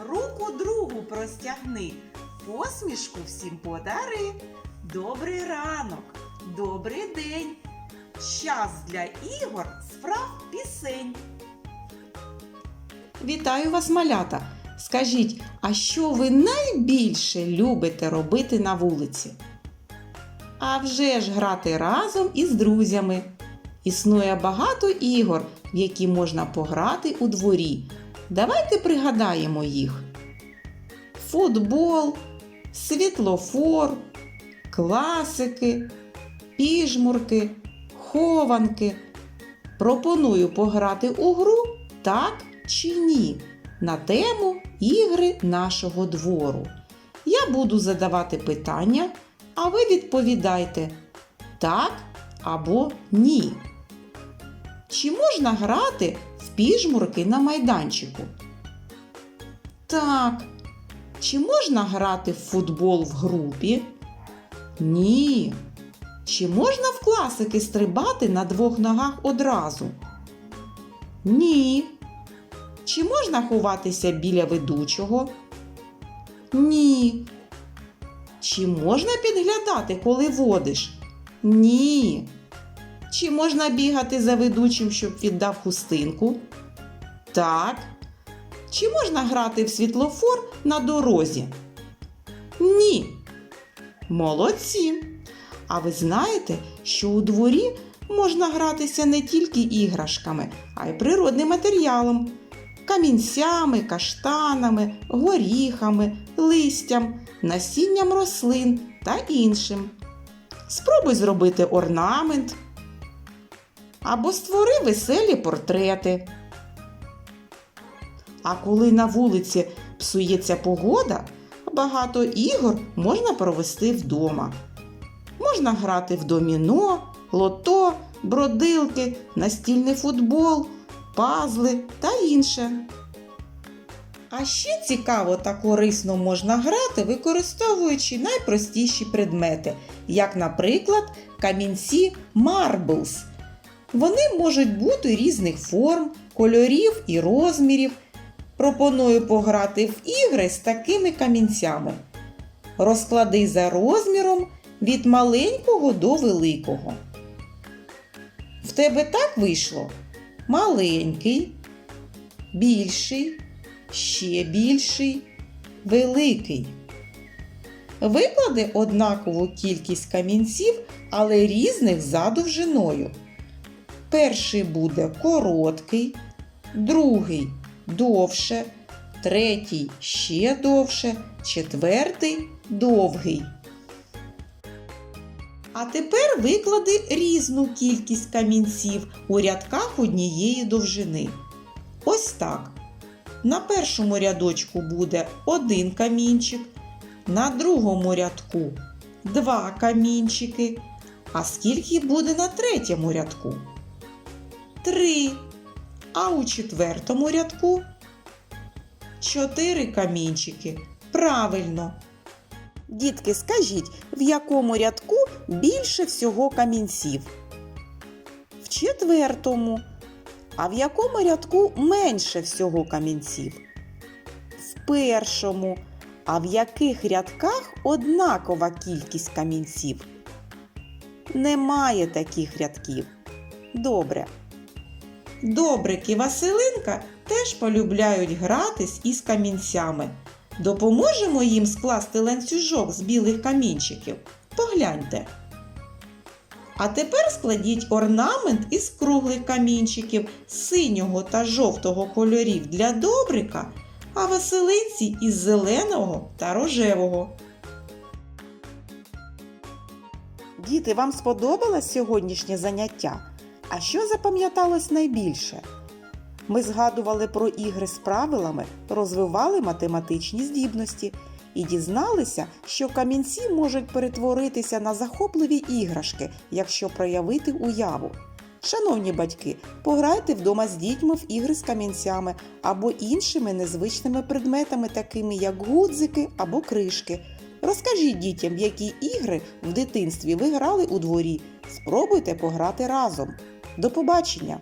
руку другу простягни, посмішку всім подари. Добрий ранок, добрий день. Час для ігор, справ пісень. Вітаю вас, малята! Скажіть, а що ви найбільше любите робити на вулиці? А вже ж грати разом із друзями. Існує багато ігор, в які можна пограти у дворі. Давайте пригадаємо їх: футбол, світлофор, класики, піжмурки, хованки. Пропоную пограти у гру так чи ні на тему ігри нашого двору. Я буду задавати питання, а ви відповідайте так або ні. Чи можна грати піжмурки на майданчику? Так. Чи можна грати в футбол в групі? Ні. Чи можна в класики стрибати на двох ногах одразу? Ні. Чи можна ховатися біля ведучого? Ні. Чи можна підглядати, коли водиш? Ні. Чи можна бігати за ведучим, щоб віддав хустинку? Так. Чи можна грати в світлофор на дорозі? Ні. Молодці. А ви знаєте, що у дворі можна гратися не тільки іграшками, а й природним матеріалом камінцями, каштанами, горіхами, листям, насінням рослин та іншим. Спробуй зробити орнамент або створи веселі портрети. А коли на вулиці псується погода, багато ігор можна провести вдома. Можна грати в доміно, лото, бродилки, настільний футбол, пазли та інше. А ще цікаво та корисно можна грати, використовуючи найпростіші предмети, як, наприклад, камінці Marbles. Вони можуть бути різних форм, кольорів і розмірів. Пропоную пограти в ігри з такими камінцями. Розклади за розміром від маленького до великого. В тебе так вийшло? Маленький, більший, ще більший, великий. Виклади однакову кількість камінців, але різних за довжиною. Перший буде короткий, другий довше, третій ще довше, четвертий довгий. А тепер виклади різну кількість камінців у рядках однієї довжини. Ось так. На першому рядочку буде один камінчик, на другому рядку два камінчики. А скільки буде на третьому рядку? Три. А у четвертому рядку чотири камінчики. Правильно. Дітки, скажіть, в якому рядку більше всього камінців? В четвертому. А в якому рядку менше всього камінців? В першому. А в яких рядках однакова кількість камінців? Немає таких рядків. Добре. Добрики Василинка теж полюбляють гратись із камінцями. Допоможемо їм скласти ланцюжок з білих камінчиків. Погляньте. А тепер складіть орнамент із круглих камінчиків синього та жовтого кольорів для добрика, а Василинці із зеленого та рожевого. Діти, вам сподобалось сьогоднішнє заняття? А що запам'яталось найбільше? Ми згадували про ігри з правилами, розвивали математичні здібності і дізналися, що камінці можуть перетворитися на захопливі іграшки, якщо проявити уяву. Шановні батьки, пограйте вдома з дітьми в ігри з камінцями або іншими незвичними предметами, такими як гудзики або кришки. Розкажіть дітям, які ігри в дитинстві ви грали у дворі. Спробуйте пограти разом. До побачення!